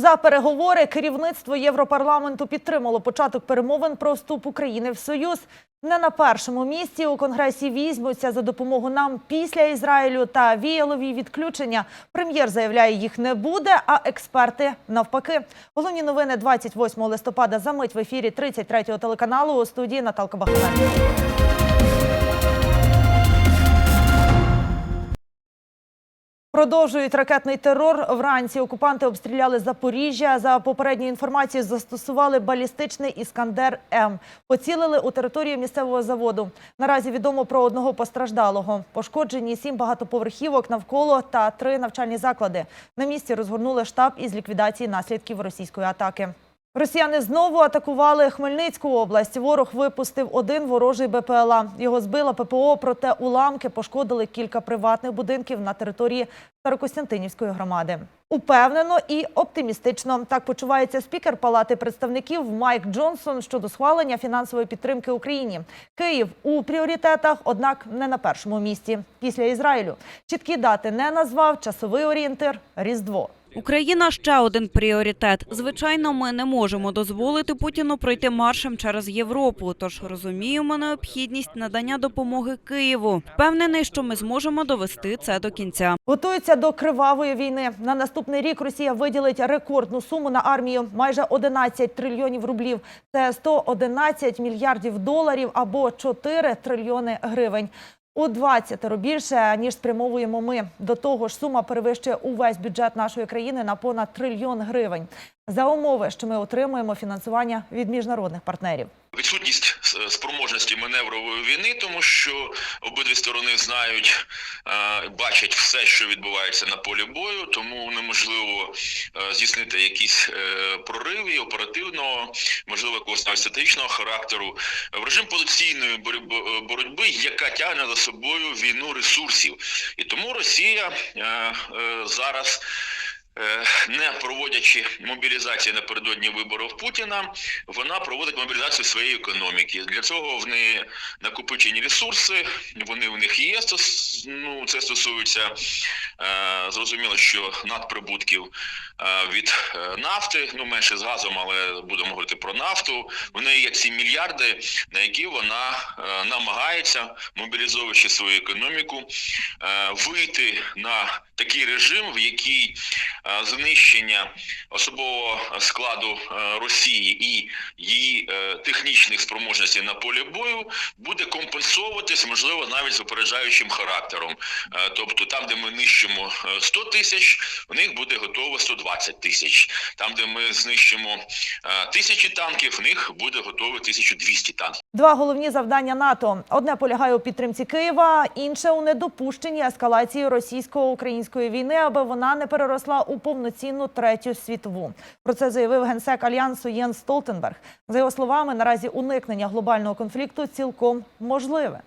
За переговори керівництво Європарламенту підтримало початок перемовин про вступ України в Союз. Не на першому місці у Конгресі візьмуться за допомогу нам після Ізраїлю та віялові відключення. Прем'єр заявляє, їх не буде, а експерти навпаки. Головні новини 28 листопада за мить в ефірі 33-го телеканалу у студії Наталка Бахмет. Продовжують ракетний терор. Вранці окупанти обстріляли Запоріжжя. За попередньою інформацією, застосували балістичний іскандер М. Поцілили у територію місцевого заводу. Наразі відомо про одного постраждалого. Пошкоджені сім багатоповерхівок навколо та три навчальні заклади. На місці розгорнули штаб із ліквідації наслідків російської атаки. Росіяни знову атакували Хмельницьку область. Ворог випустив один ворожий БПЛА. Його збила ППО, проте уламки пошкодили кілька приватних будинків на території Старокостянтинівської громади. Упевнено і оптимістично так почувається спікер Палати представників Майк Джонсон щодо схвалення фінансової підтримки Україні. Київ у пріоритетах, однак не на першому місці. Після Ізраїлю чіткі дати не назвав. Часовий орієнтир Різдво. Україна ще один пріоритет. Звичайно, ми не можемо дозволити Путіну пройти маршем через Європу. Тож розуміємо необхідність надання допомоги Києву. Впевнений, що ми зможемо довести це до кінця. Готується до кривавої війни. На наступний рік Росія виділить рекордну суму на армію майже 11 трильйонів рублів. Це 111 мільярдів доларів або 4 трильйони гривень. У 20 більше ніж спрямовуємо ми. До того ж, сума перевищує увесь бюджет нашої країни на понад трильйон гривень. За умови, що ми отримуємо фінансування від міжнародних партнерів. Відсутність е, спроможності маневрової війни, тому що обидві сторони знають, е, бачать все, що відбувається на полі бою, тому неможливо е, здійснити якісь прориви оперативного, можливо, якогось навіть стратегічного характеру в режим позиційної боротьби- яка тягне за собою війну ресурсів, і тому Росія зараз. Е, Не проводячи мобілізації напередодні виборів Путіна, вона проводить мобілізацію своєї економіки. Для цього в неї накопичені ресурси, вони в них є. Ну, це стосується е, зрозуміло, що надприбутків е, від нафти, ну менше з газом, але будемо говорити про нафту. В неї є ці мільярди, на які вона намагається, мобілізовуючи свою економіку, вийти на такий режим, в який знищення особового складу е, Росії і її е, технічних спроможностей на полі бою буде компенсовуватись, можливо, навіть з опереджаючим характером. Е, Тобто, там, де ми нищимо е, 100 тисяч, у них буде готово 120 тисяч. Там, де ми знищимо е, тисячі танків, в них буде готово 1200 танків. Два головні завдання НАТО: одне полягає у підтримці Києва, інше у недопущенні ескалації російсько-української війни, аби вона не переросла у повноцінну третю світову. Про це заявив генсек альянсу Єн Столтенберг. За його словами, наразі уникнення глобального конфлікту цілком можливе.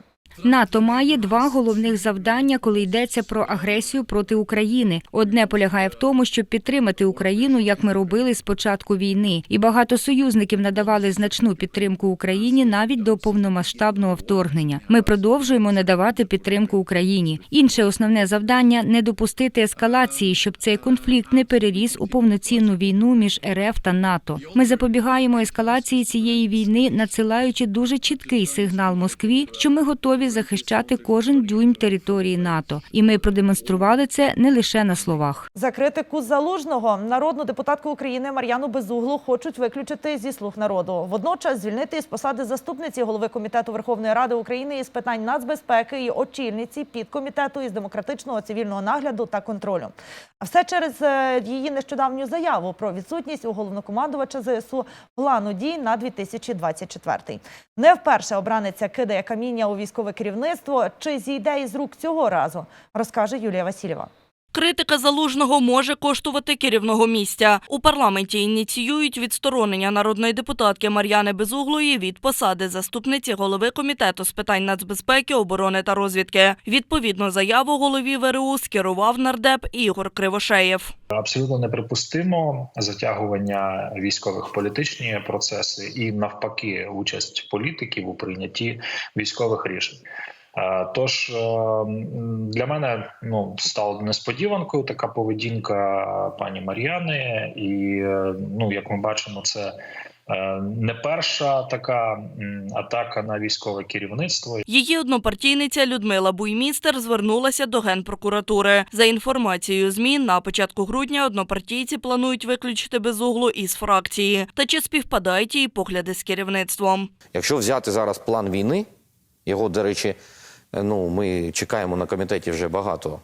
НАТО має два головних завдання, коли йдеться про агресію проти України. Одне полягає в тому, щоб підтримати Україну, як ми робили з початку війни, і багато союзників надавали значну підтримку Україні навіть до повномасштабного вторгнення. Ми продовжуємо надавати підтримку Україні. Інше основне завдання не допустити ескалації, щоб цей конфлікт не переріс у повноцінну війну між РФ та НАТО. Ми запобігаємо ескалації цієї війни, надсилаючи дуже чіткий сигнал Москві, що ми готові захищати кожен дюйм території НАТО, і ми продемонстрували це не лише на словах. За критику залужного народну депутатку України Мар'яну Безуглу хочуть виключити зі слуг народу. Водночас звільнити із посади заступниці голови комітету Верховної Ради України із питань нацбезпеки і очільниці підкомітету із демократичного цивільного нагляду та контролю. А все через е, її нещодавню заяву про відсутність у головнокомандувача ЗСУ плану дій на 2024. Не вперше обраниця кидає каміння у керівництво. Чи зійде із рук цього разу, розкаже Юлія Васильєва. Критика залужного може коштувати керівного місця. У парламенті ініціюють відсторонення народної депутатки Мар'яни Безуглої від посади заступниці голови комітету з питань нацбезпеки, оборони та розвідки. Відповідну заяву голові ВРУ скерував нардеп Ігор Кривошеєв. Абсолютно неприпустимо затягування військових в політичні процеси і навпаки участь політиків у прийнятті військових рішень. Е, Тож е, для мене ну стало несподіванкою така поведінка пані Мар'яни, і е, ну як ми бачимо, це не перша така атака на військове керівництво. Її однопартійниця Людмила Буймістер звернулася до Генпрокуратури. За інформацією ЗМІ, на початку грудня однопартійці планують виключити безуглу із фракції. Та чи співпадають її погляди з керівництвом? Якщо взяти зараз план війни, його, до речі, ну, ми чекаємо на комітеті вже багато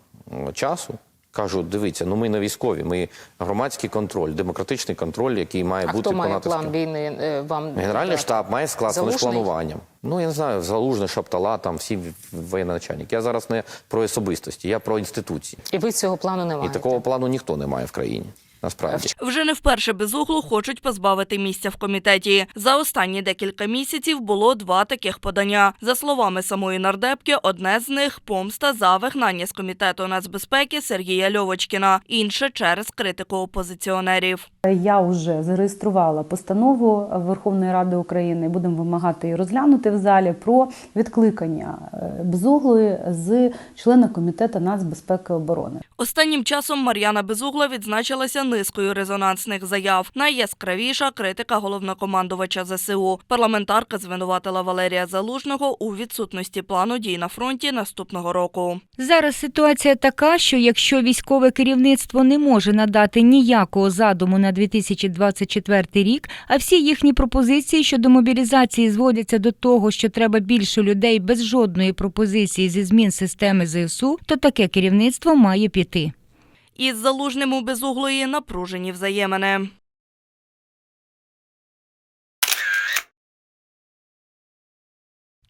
часу. Кажу, дивіться, ну ми не військові, ми громадський контроль, демократичний контроль, який має А бути хто має виконати план війни е, вам? Генеральний штаб має склад з плануванням. Ну я не знаю, залужний шаптала, там всі воєначальники. Я зараз не про особистості, я про інституції. І ви цього плану не І такого плану ніхто не має в країні. Насправді. Вже не вперше безуглу хочуть позбавити місця в комітеті. За останні декілька місяців було два таких подання. За словами самої нардепки, одне з них помста за вигнання з комітету нацбезпеки Сергія Льовочкіна, інше через критику опозиціонерів. Я вже зареєструвала постанову Верховної Ради України. Будемо вимагати її розглянути в залі про відкликання е, Безуглої з члена комітету нацбезпеки і оборони. Останнім часом Мар'яна Безугла відзначилася низкою резонансних заяв. Найяскравіша критика головнокомандувача ЗСУ. Парламентарка звинуватила Валерія Залужного у відсутності плану дій на фронті наступного року. Зараз ситуація така, що якщо військове керівництво не може надати ніякого задуму на 2024 рік, а всі їхні пропозиції щодо мобілізації зводяться до того, що треба більше людей без жодної пропозиції зі змін системи ЗСУ, то таке керівництво має піти. Із залужним у безуглої напружені взаємини.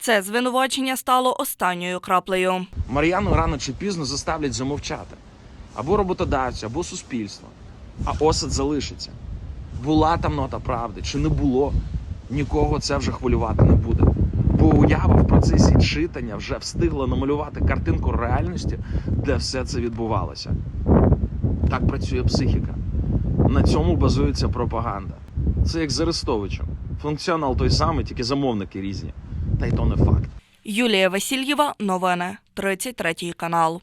Це звинувачення стало останньою краплею. Мар'яну рано чи пізно заставлять замовчати або роботодавці, або суспільство. А осад залишиться. Була там нота правди чи не було, нікого це вже хвилювати не буде. Бо уява в процесі читання вже встигла намалювати картинку реальності, де все це відбувалося. Так працює психіка. На цьому базується пропаганда. Це як з Арестовичем. Функціонал той самий, тільки замовники різні. Та й то не факт. Юлія Васильєва, новини, 33 канал.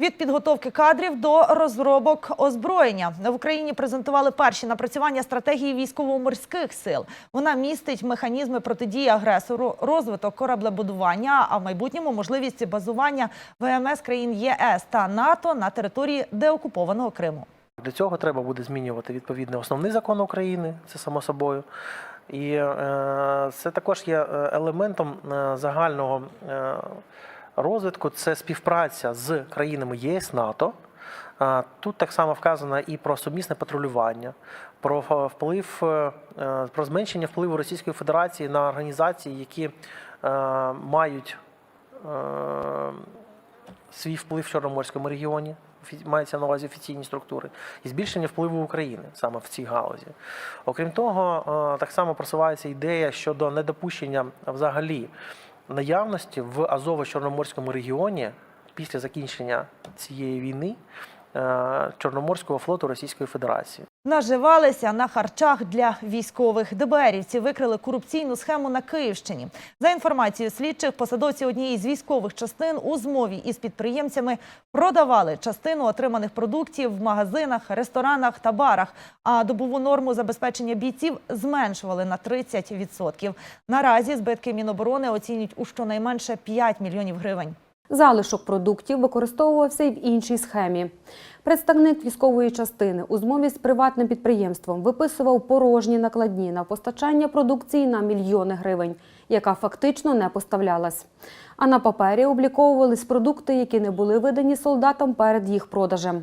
Від підготовки кадрів до розробок озброєння в Україні презентували перші напрацювання стратегії військово-морських сил. Вона містить механізми протидії агресору, розвиток кораблебудування, а в майбутньому можливість базування ВМС країн ЄС та НАТО на території деокупованого Криму. Для цього треба буде змінювати відповідний основний закон України, це само собою. І е, це також є е, елементом е, загального е, розвитку. Це співпраця з країнами ЄС НАТО. Тут так само вказано і про сумісне патрулювання, про вплив, е, про зменшення впливу Російської Федерації на організації, які е, мають е, свій вплив в Чорноморському регіоні, мається на увазі офіційні структури, і збільшення впливу України саме в цій галузі. Окрім того, так само просувається ідея щодо недопущення взагалі наявності в Азово-Чорноморському регіоні після закінчення цієї війни Чорноморського флоту Російської Федерації. Наживалися на харчах для військових. ДБРівці викрили корупційну схему на Київщині. За інформацією слідчих, посадовці однієї з військових частин у змові із підприємцями продавали частину отриманих продуктів в магазинах, ресторанах та барах. А добову норму забезпечення бійців зменшували на 30%. Наразі збитки Міноборони оцінюють у щонайменше 5 мільйонів гривень. Залишок продуктів використовувався й в іншій схемі. Представник військової частини у змові з приватним підприємством виписував порожні накладні на постачання продукції на мільйони гривень, яка фактично не поставлялась. А на папері обліковувались продукти, які не були видані солдатам перед їх продажем.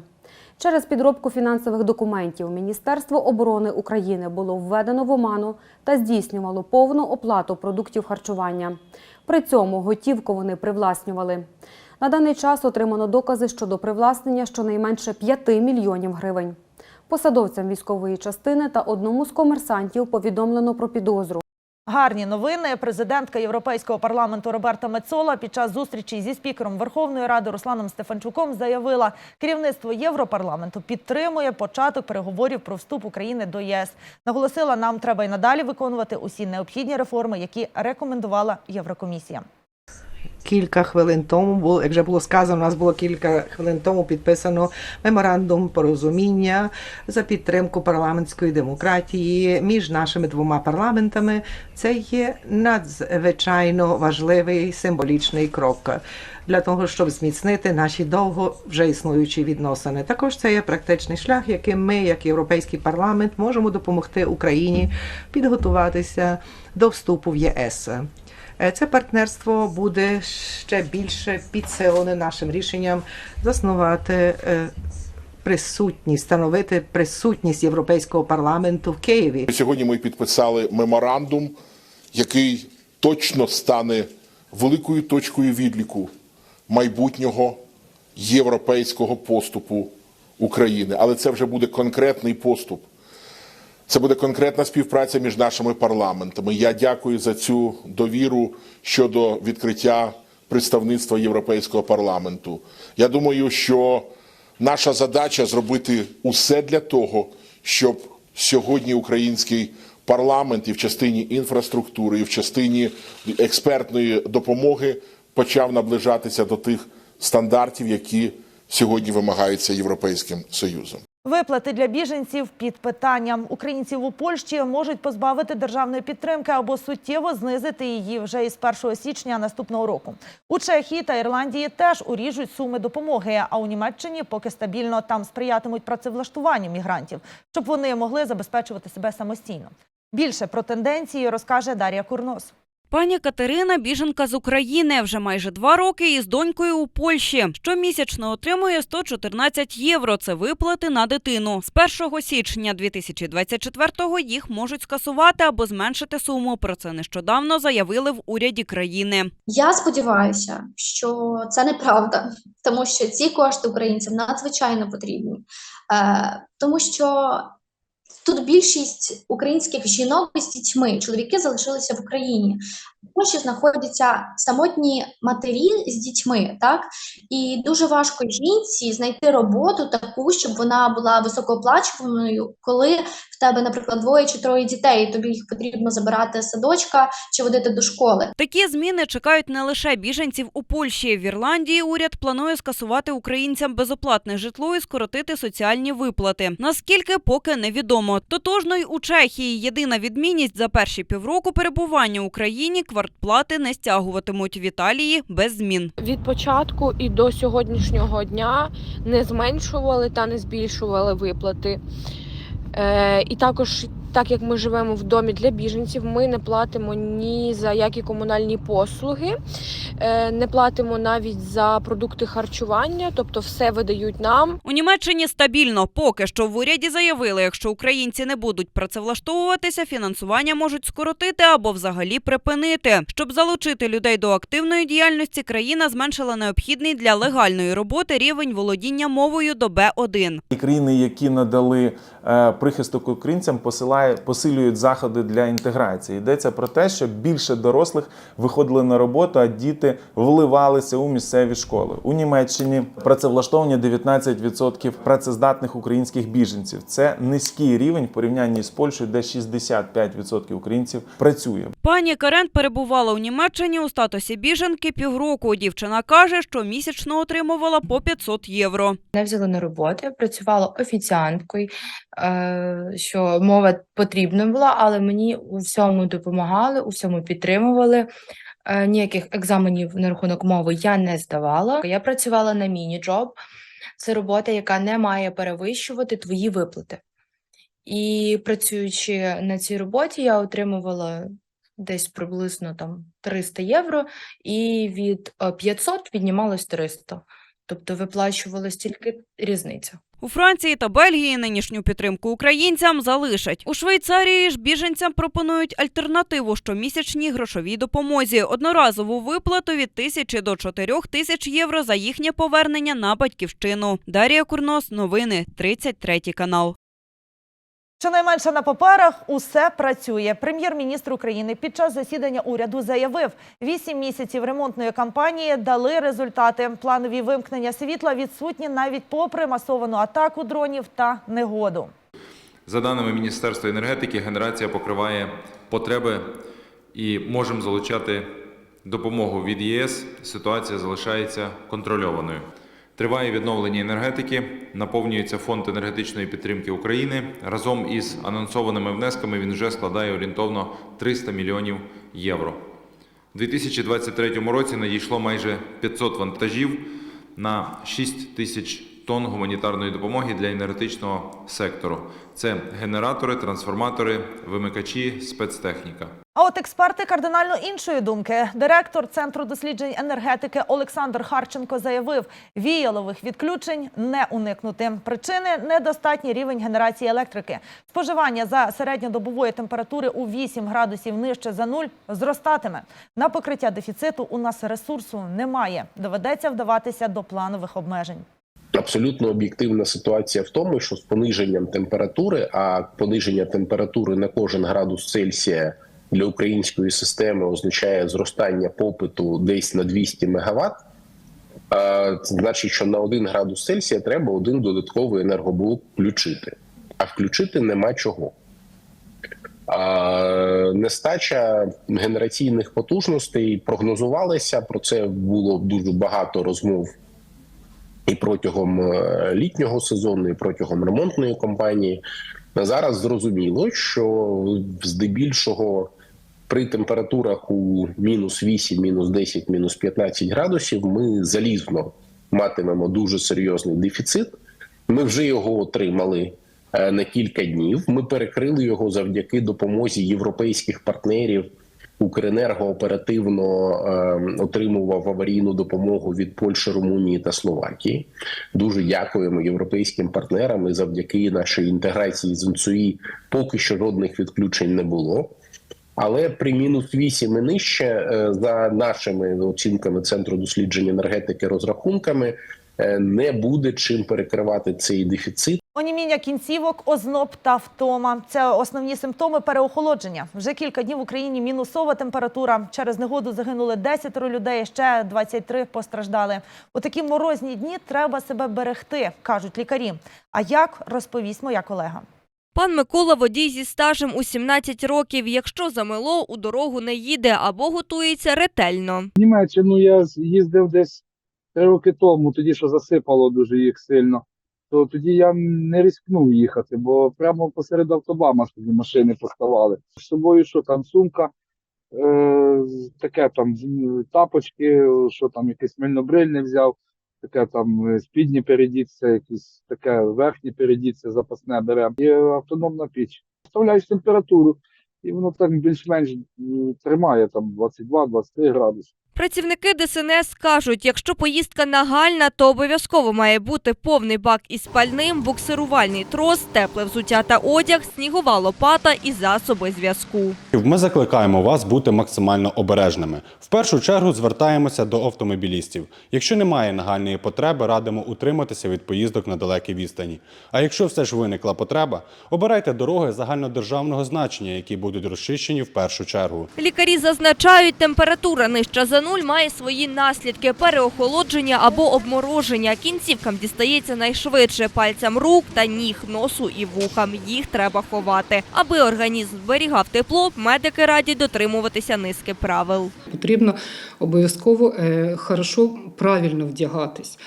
Через підробку фінансових документів Міністерство оборони України було введено в оману та здійснювало повну оплату продуктів харчування. При цьому готівку вони привласнювали. На даний час отримано докази щодо привласнення щонайменше 5 мільйонів гривень. Посадовцям військової частини та одному з комерсантів повідомлено про підозру. Гарні новини. Президентка Європейського парламенту Роберта Мецола під час зустрічі зі спікером Верховної Ради Русланом Стефанчуком заявила, керівництво Європарламенту підтримує початок переговорів про вступ України до ЄС. Наголосила, нам треба й надалі виконувати усі необхідні реформи, які рекомендувала Єврокомісія. Кілька хвилин тому було, як вже було сказано, у нас було кілька хвилин тому підписано меморандум порозуміння за підтримку парламентської демократії між нашими двома парламентами. Це є надзвичайно важливий символічний крок для того, щоб зміцнити наші довго вже існуючі відносини. Також це є практичний шлях, яким ми, як Європейський парламент, можемо допомогти Україні підготуватися до вступу в ЄС. Е, Це партнерство буде ще більше підсилене нашим рішенням заснувати е, присутність, становити присутність Європейського парламенту в Києві. Сьогодні ми підписали меморандум, який точно стане великою точкою відліку майбутнього європейського поступу України. Але це вже буде конкретний поступ. Це буде конкретна співпраця між нашими парламентами. Я дякую за цю довіру щодо відкриття представництва Європейського парламенту. Я думаю, що наша задача зробити усе для того, щоб сьогодні український парламент і в частині інфраструктури, і в частині експертної допомоги почав наближатися до тих стандартів, які сьогодні вимагаються Європейським Союзом. Виплати для біженців під питанням. Українців у Польщі можуть позбавити державної підтримки або суттєво знизити її вже із 1 січня наступного року. У Чехії та Ірландії теж уріжуть суми допомоги. А у Німеччині поки стабільно там сприятимуть працевлаштуванню мігрантів, щоб вони могли забезпечувати себе самостійно. Більше про тенденції розкаже Дар'я Курнос. Пані Катерина біженка з України вже майже два роки із донькою у Польщі. Щомісячно отримує 114 євро. Це виплати на дитину. З 1 січня 2024-го їх можуть скасувати або зменшити суму. Про це нещодавно заявили в уряді країни. Я сподіваюся, що це неправда, тому що ці кошти українцям надзвичайно потрібні, е, тому що тут більшість українських жінок з дітьми, чоловіки залишилися в Україні. В знаходяться самотні матері з дітьми, так і дуже важко жінці знайти роботу таку, щоб вона була високооплачуваною, коли в тебе, наприклад, двоє чи троє дітей, і тобі їх потрібно забирати з садочка чи водити до школи. Такі зміни чекають не лише біженців у Польщі. В Ірландії уряд планує скасувати українцям безоплатне житло і скоротити соціальні виплати. Наскільки поки невідомо. Тотожно й у Чехії єдина відмінність за перші півроку перебування в Україні квартплати не стягуватимуть в Італії без змін. від початку і до сьогоднішнього дня не зменшували та не збільшували виплати. Е, і також, так як ми живемо в домі для біженців, ми не платимо ні за які комунальні послуги, не платимо навіть за продукти харчування, тобто все видають нам. У Німеччині стабільно. Поки що в уряді заявили, якщо українці не будуть працевлаштовуватися, фінансування можуть скоротити або взагалі припинити. Щоб залучити людей до активної діяльності, країна зменшила необхідний для легальної роботи рівень володіння мовою до Б1. І країни, які надали е, прихисток українцям, посилає, посилюють заходи для інтеграції. Йдеться про те, щоб більше дорослих виходили на роботу, а діти вливалися у місцеві школи. У Німеччині працевлаштовування 19% працездатних українських біженців. Це низький рівень в порівнянні з Польщею, де 65% українців працює. Пані Карен перебувала у Німеччині у статусі біженки півроку. Дівчина каже, що місячно отримувала по 500 євро. Мене взяли на роботу, працювала офіціанткою, е, що мова потрібна була, але мені у всьому допомагали, у всьому підтримували. Е, Ніяких екзаменів на рахунок мови я не здавала. Я працювала на міні-джоб. Це робота, яка не має перевищувати твої виплати. І працюючи на цій роботі, я отримувала десь приблизно там 300 євро, і від е, 500 віднімалось 300. Тобто виплачувалась тільки різниця. У Франції та Бельгії нинішню підтримку українцям залишать. У Швейцарії ж біженцям пропонують альтернативу щомісячній грошовій допомозі. Одноразову виплату від тисячі до чотирьох тисяч євро за їхнє повернення на батьківщину. Дарія Курнос, новини, 33 канал. Щонайменше на паперах усе працює. Прем'єр-міністр України під час засідання уряду заявив, вісім місяців ремонтної кампанії дали результати. Планові вимкнення світла відсутні навіть попри масовану атаку дронів та негоду. За даними Міністерства енергетики, генерація покриває потреби і можемо залучати допомогу від ЄС ситуація залишається контрольованою. Триває відновлення енергетики, наповнюється фонд енергетичної підтримки України. Разом із анонсованими внесками він вже складає орієнтовно 300 мільйонів євро. У 2023 році надійшло майже 500 вантажів на 6 тисяч тонн гуманітарної допомоги для енергетичного сектору. Це генератори, трансформатори, вимикачі, спецтехніка. А от експерти кардинально іншої думки. Директор Центру досліджень енергетики Олександр Харченко заявив, віялових відключень не уникнути. Причини недостатній рівень генерації електрики. Споживання за середньодобової температури у 8 градусів нижче за нуль зростатиме. На покриття дефіциту у нас ресурсу немає. Доведеться вдаватися до планових обмежень. Абсолютно об'єктивна ситуація в тому, що з пониженням температури, а пониження температури на кожен градус Цельсія для української системи означає зростання попиту десь на 200 МВт, Це значить, що на 1 градус Цельсія треба один додатковий енергоблок включити, а включити нема чого. Нестача генераційних потужностей прогнозувалася. Про це було дуже багато розмов і протягом е, літнього сезону, і протягом ремонтної кампанії. Зараз зрозуміло, що здебільшого при температурах у мінус 8, мінус 10, мінус 15 градусів ми залізно матимемо дуже серйозний дефіцит. Ми вже його отримали е, на кілька днів. Ми перекрили його завдяки допомозі європейських партнерів. Укренерго оперативно е, отримував аварійну допомогу від Польщі, Румунії та Словакії. Дуже дякуємо європейським партнерам. І завдяки нашій інтеграції з НЦУІ поки що жодних відключень не було. Але при мінус 8 і нижче, е, за нашими оцінками Центру досліджень енергетики розрахунками, е, не буде чим перекривати цей дефіцит. Оніміння кінцівок, озноб та втома – це основні симптоми переохолодження. Вже кілька днів в Україні мінусова температура. Через негоду загинули 10 людей, ще 23 постраждали. У такі морозні дні треба себе берегти, кажуть лікарі. А як, розповість моя колега. Пан Микола водій зі стажем у 17 років. Якщо замело, у дорогу не їде або готується ретельно. Німеччину я їздив десь три роки тому, тоді що засипало дуже їх сильно. То тоді я не ризикнув їхати, бо прямо посеред автобама ж машини поставали. З собою що там сумка, е, таке там тапочки, що там якийсь мильнобриль не взяв, таке там е, спідні передіться, якісь таке верхні передіться, запасне беремо. І автономна піч. Вставляєш температуру, і воно так більш-менш тримає там 22-23 градуси. Працівники ДСНС кажуть, якщо поїздка нагальна, то обов'язково має бути повний бак із пальним, буксирувальний трос, тепле взуття та одяг, снігова лопата і засоби зв'язку. Ми закликаємо вас бути максимально обережними. В першу чергу звертаємося до автомобілістів. Якщо немає нагальної потреби, радимо утриматися від поїздок на далекій відстані. А якщо все ж виникла потреба, обирайте дороги загальнодержавного значення, які будуть розчищені в першу чергу. Лікарі зазначають, температура нижча за нуль має свої наслідки – переохолодження або обмороження. Кінцівкам дістається найшвидше – пальцям рук та ніг, носу і вухам. Їх треба ховати. Аби організм зберігав тепло, медики радять дотримуватися низки правил. Потрібно обов'язково е, хорошо правильно вдягатись.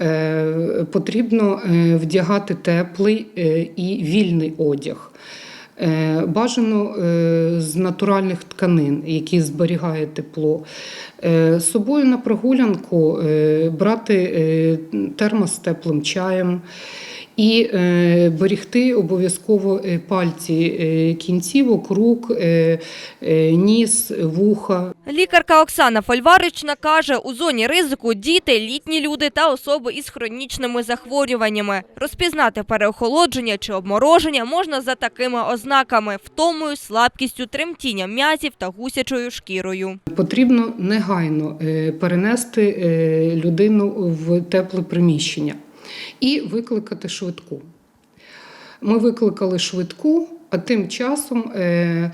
Е, Потрібно е, вдягати теплий і вільний одяг. Е, Бажано е, з натуральних тканин, які зберігають тепло. Е, З собою на прогулянку брати термос з теплим чаєм. І берегти обов'язково пальці кінцівок, рук, ніс, вуха. Лікарка Оксана Фольварична каже, у зоні ризику діти, літні люди та особи із хронічними захворюваннями. Розпізнати переохолодження чи обмороження можна за такими ознаками – втомою, слабкістю, тремтінням м'язів та гусячою шкірою. Потрібно негайно е, перенести е, людину в тепле приміщення і викликати швидку. Ми викликали швидку, а тим часом е,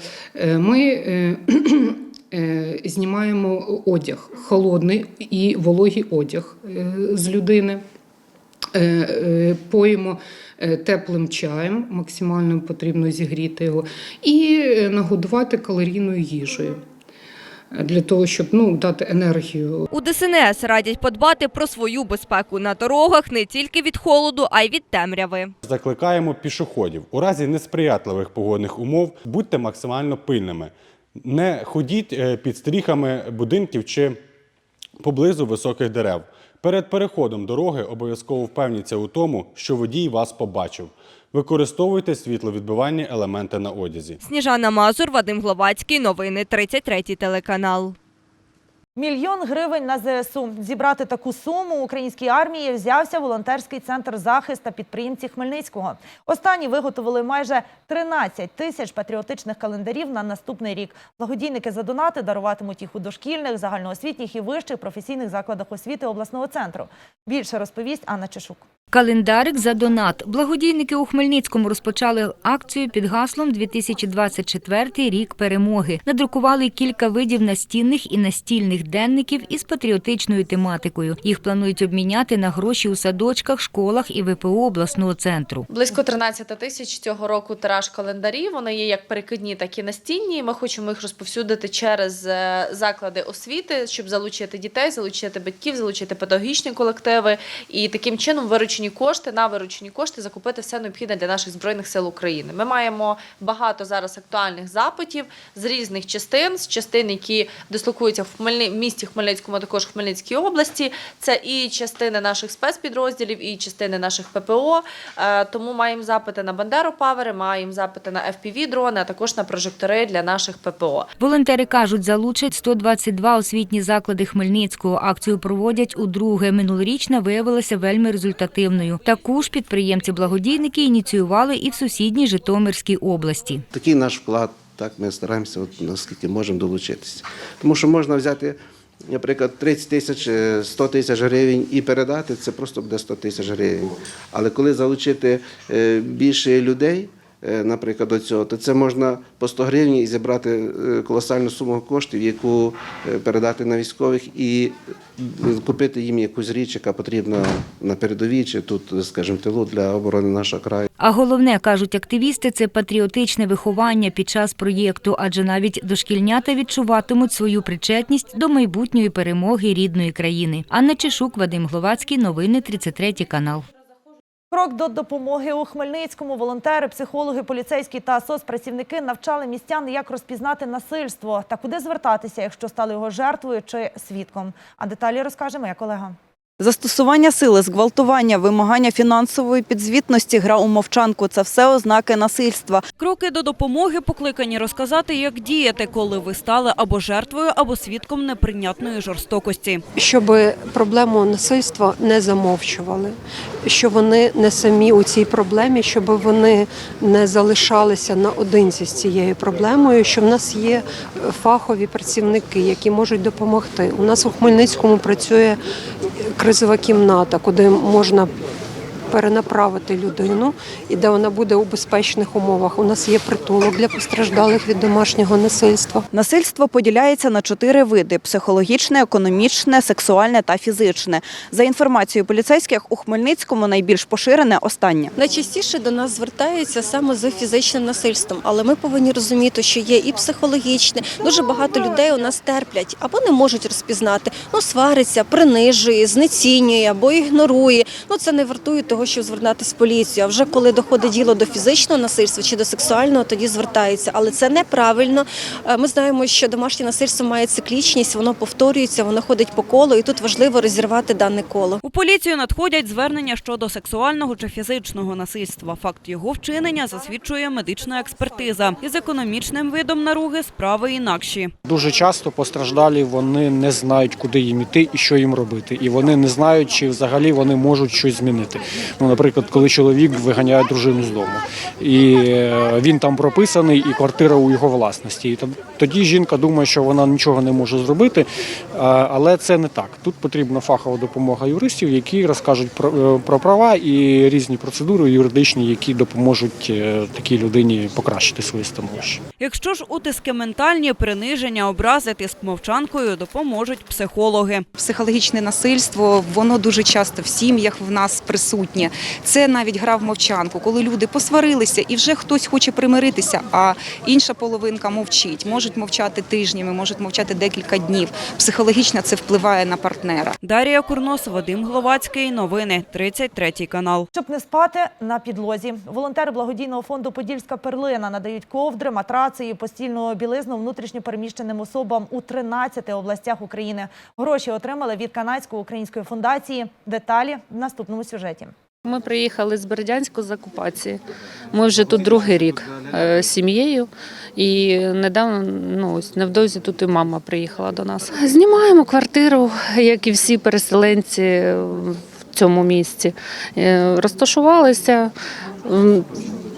ми знімаємо одяг, холодний і вологий одяг е, з людини. Е, е, Поїмо е, теплим чаєм, максимально потрібно зігріти його, і е, нагодувати калорійною їжею. для того, щоб ну, дати енергію У ДСНС радять подбати про свою безпеку на дорогах не тільки від холоду, а й від темряви. Закликаємо пішоходів у разі несприятливих погодних умов будьте максимально пильними. Не ходіть е, під стріхами будинків чи поблизу високих дерев. Перед переходом дороги обов'язково впевніться у тому, що водій вас побачив. Використовуйте світловідбивальні елементи на одязі. Сніжана Мазур, Вадим Гловацький, новини 33 телеканал. Мільйон гривень на ЗСУ. Зібрати таку суму українській армії взявся волонтерський центр захист та підприємці Хмельницького. Останні виготовили майже 13 тисяч патріотичних календарів на наступний рік. Благодійники за донати даруватимуть їх у дошкільних, загальноосвітніх і вищих професійних закладах освіти обласного центру. Більше розповість Анна Чешук. Календарик за донат. Благодійники у Хмельницькому розпочали акцію під гаслом 2024 рік перемоги. Надрукували кілька видів настінних і настільних денників із патріотичною тематикою. Їх планують обміняти на гроші у садочках, школах і ВПО обласного центру. Близько 13 тисяч цього року тираж календарів. Вони є як перекидні, так і настінні. Ми хочемо їх розповсюдити через е, заклади освіти, щоб залучити дітей, залучити батьків, залучити педагогічні колективи і таким чином виручені кошти на виручені кошти закупити все необхідне для наших збройних сил України. Ми маємо багато зараз актуальних запитів з різних частин, з частин, які дислокуються в Хмельни... місті Хмельницькому, а також в Хмельницькій області. Це і частини наших спецпідрозділів, і частини наших ППО. Е, Тому маємо запити на Бандеропавери, маємо запити на fpv дрони, а також на прожектори для наших ППО. Волонтери кажуть, залучать 122 освітні заклади Хмельницького. Акцію проводять удруге. Минулорічна виявилася вельми результативною. Таку ж підприємці-благодійники ініціювали і в сусідній Житомирській області. Такий наш вклад, так ми стараємося, от, наскільки можемо долучитися. Тому що можна взяти, наприклад, 30 тисяч, е, 100 тисяч гривень і передати, це просто буде 100 тисяч гривень. Але коли залучити е, більше людей, е, наприклад, до цього, то це можна по 100 гривень і зібрати е, колосальну суму коштів, яку е, передати на військових і е, купити їм якусь річ, яка потрібна на передовій чи тут, скажімо, тилу для оборони нашого краю. А головне, кажуть активісти, це патріотичне виховання під час проєкту, адже навіть дошкільнята відчуватимуть свою причетність до майбутньої перемоги рідної країни. Анна Чешук, Вадим Гловацький, новини 33 канал. Крок до допомоги у Хмельницькому. Волонтери, психологи, поліцейські та соцпрацівники навчали містян, як розпізнати насильство та куди звертатися, якщо стали його жертвою чи свідком. А деталі розкаже моя колега. Застосування сили, зґвалтування, вимагання фінансової підзвітності, гра у мовчанку це все ознаки насильства. Кроки до допомоги покликані розказати, як діяти, коли ви стали або жертвою, або свідком неприйнятної жорстокості. щоб проблему насильства не замовчували, що вони не самі у цій проблемі, щоб вони не залишалися наодинці з цією проблемою. Що в нас є фахові працівники, які можуть допомогти. У нас у Хмельницькому працює кризова кімната, куди можна. Перенаправити людину і де вона буде у безпечних умовах. У нас є притулок для постраждалих від домашнього насильства. Насильство поділяється на чотири види: психологічне, економічне, сексуальне та фізичне. За інформацією поліцейських, у Хмельницькому найбільш поширене останнє. Найчастіше до нас звертаються саме з фізичним насильством, але ми повинні розуміти, що є і психологічне. Дуже багато людей у нас терплять або не можуть розпізнати. Ну свариться, принижує, знецінює або ігнорує. Ну це не вартує того, щоб звертатись в поліцію. А вже коли доходить діло до фізичного насильства чи до сексуального, тоді звертаються. Але це неправильно. Е, Ми знаємо, що домашнє насильство має циклічність, воно повторюється, воно ходить по колу, і тут важливо розірвати дане коло. У поліцію надходять звернення щодо сексуального чи фізичного насильства. Факт його вчинення засвідчує медична експертиза. Із економічним видом наруги справи інакші. Дуже часто постраждалі вони не знають, куди їм іти і що їм робити. І вони не знають, чи взагалі вони можуть щось змінити. Ну, наприклад, коли чоловік виганяє дружину з дому, і е, він там прописаний, і квартира у його власності. І тоді жінка думає, що вона нічого не може зробити, але це не так. Тут потрібна фахова допомога юристів, які розкажуть про, е, про права і різні процедури юридичні, які допоможуть е, такій людині покращити своє становище. Якщо ж утиски ментальні, приниження, образи, тиск мовчанкою допоможуть психологи. Психологічне насильство, воно дуже часто в сім'ях в нас присутнє. Майбутнє. Це навіть гра в мовчанку, коли люди посварилися і вже хтось хоче примиритися, а інша половинка мовчить. Можуть мовчати тижнями, можуть мовчати декілька днів. Психологічно це впливає на партнера. Дар'я Курнос, Вадим Гловацький. Новини 33 канал. Щоб не спати на підлозі. Волонтери благодійного фонду Подільська перлина надають ковдри, матраци і постільну білизну внутрішньо переміщеним особам у 13 областях України. Гроші отримали від канадсько-української фундації. Деталі в наступному сюжеті. Ми приїхали з Бердянську з окупації. Ми вже тут другий рік е, з сім'єю. І недавно, ну невдовзі тут і мама приїхала до нас. Знімаємо квартиру, як і всі переселенці в цьому місті. Е, Розташувалися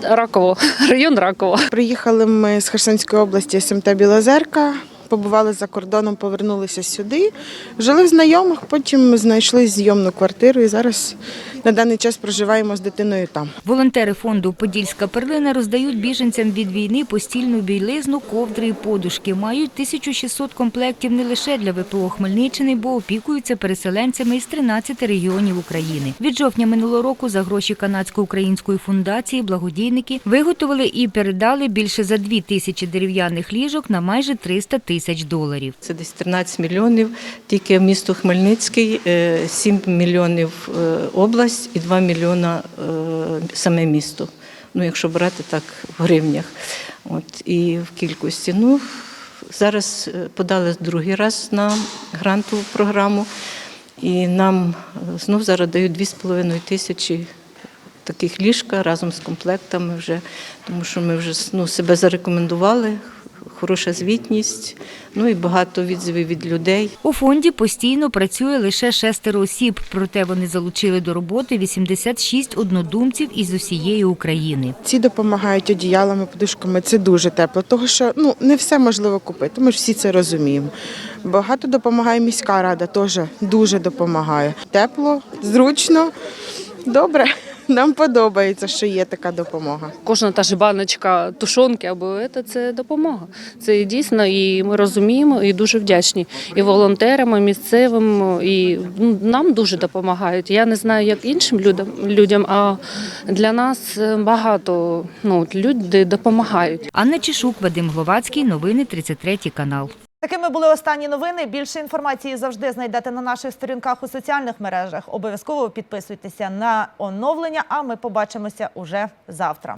Раково, район Раково. Приїхали ми з Херсонської області СМТ Білозерка. Побували за кордоном, повернулися сюди. Жили в знайомих, потім знайшли зйомну квартиру і зараз на даний час проживаємо з дитиною там. Волонтери фонду Подільська перлина роздають біженцям від війни постільну білизну, ковдри і подушки. Мають 1600 комплектів не лише для ВПО Хмельниччини, бо опікуються переселенцями із 13 регіонів України. Від жовтня минулого року за гроші канадсько-української фундації благодійники виготовили і передали більше за 2 тисячі дерев'яних ліжок на майже 300 тисяч доларів. Це десь 13 мільйонів, тільки місто Хмельницький, е, 7 мільйонів е, область і 2 мільйона е, саме місто. Ну, якщо брати так в гривнях. От, і в кількості. Ну, зараз е, подали другий раз на грантову програму, і нам е, знов зараз дають 2,5 тисячі таких ліжка разом з комплектами вже, тому що ми вже ну, себе зарекомендували, хороша звітність, ну і багато відзивів від людей. У фонді постійно працює лише шестеро осіб, проте вони залучили до роботи 86 однодумців із усієї України. Ці допомагають одіялами, подушками. Це дуже тепло, тому що ну не все можливо купити. Ми ж всі це розуміємо. Багато допомагає міська рада, теж дуже допомагає. Тепло, зручно, добре. Нам подобається, що є така допомога. Кожна та ж баночка тушонки або це, це допомога. Це дійсно, і ми розуміємо, і дуже вдячні і волонтерам, і місцевим, і ну, нам дуже допомагають. Я не знаю, як іншим людям, людям а для нас багато ну, люди допомагають. Анна Чешук, Вадим Гловацький, новини 33 канал. Такими були останні новини. Більше інформації завжди знайдете на наших сторінках у соціальних мережах. Обов'язково підписуйтеся на оновлення. А ми побачимося уже завтра.